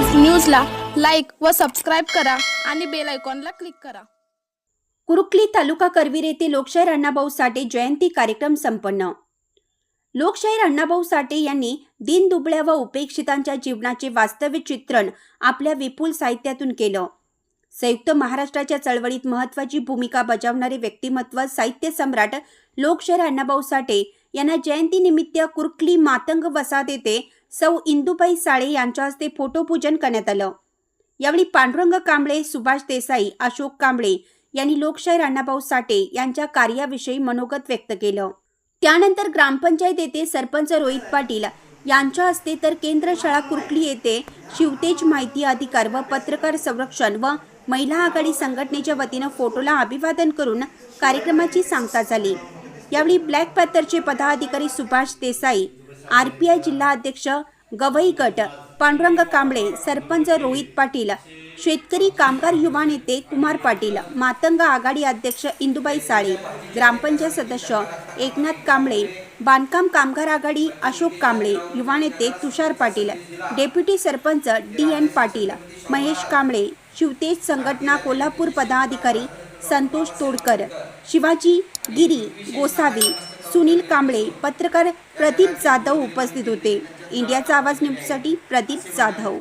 व सबस्क्राईब करा आणि बेल आयकॉनला क्लिक करा. कुरुकली तालुका करवीर येथे लोकशाहीर अण्णाभाऊ साठे जयंती कार्यक्रम संपन्न. लोकशाहीर अण्णाभाऊ साठे यांनी दीनदुबळ्या व उपेक्षितांच्या जीवनाचे वास्तविक चित्रण आपल्या विपुल साहित्यातून केलं. संयुक्त महाराष्ट्राच्या चळवळीत महत्वाची भूमिका बजावणारे व्यक्तिमत्व साहित्य सम्राट लोकशाहीर अण्णाभाऊ साठे यांना जयंतीनिमित्त कुर्कली मातंग वसाहत येथे सौ इंदुबाई साळे यांच्या हस्ते फोटोपूजन करण्यात आलं. यावेळी पांडुरंग कांबळे सुभाष देसाई अशोक कांबळे यांनी लोकशाहीर अण्णाभाऊ साठे यांच्या कार्याविषयी मनोगत व्यक्त केलं. त्यानंतर ग्रामपंचायत येथे सरपंच रोहित पाटील यांच्या हस्ते तर केंद्र शाळा कुर्कली येथे शिवतेज माहिती अधिकार व पत्रकार संरक्षण व महिला आघाडी संघटनेच्या वतीनं फोटोला अभिवादन करून कार्यक्रमाची सांगता झाली. यावेळी ब्लॅक पॅथरचे पदाधिकारी Subhash Desai R P I जिल्हा अध्यक्ष गवई गट पांडुरंग कांबळे सरपंच रोहित पाटील शेतकरी कामगार युवा नेते कुमार पाटील मातंग आघाडी अध्यक्ष इंदुबाई साळे ग्रामपंचायत सदस्य एकनाथ कांबळे बांधकाम कामगार आघाडी अशोक कांबळे युवा नेते Tushar Patil deputy sarpanch D N Patil Mahesh Kamble Shivtej संघटना कोल्हापूर पदाधिकारी संतोष तोडकर शिवाजी गिरी गोसावी सुनील कांबळे पत्रकार प्रदीप जाधव उपस्थित होते. इंडियाचा आवाज न्यूजसाठी प्रदीप जाधव.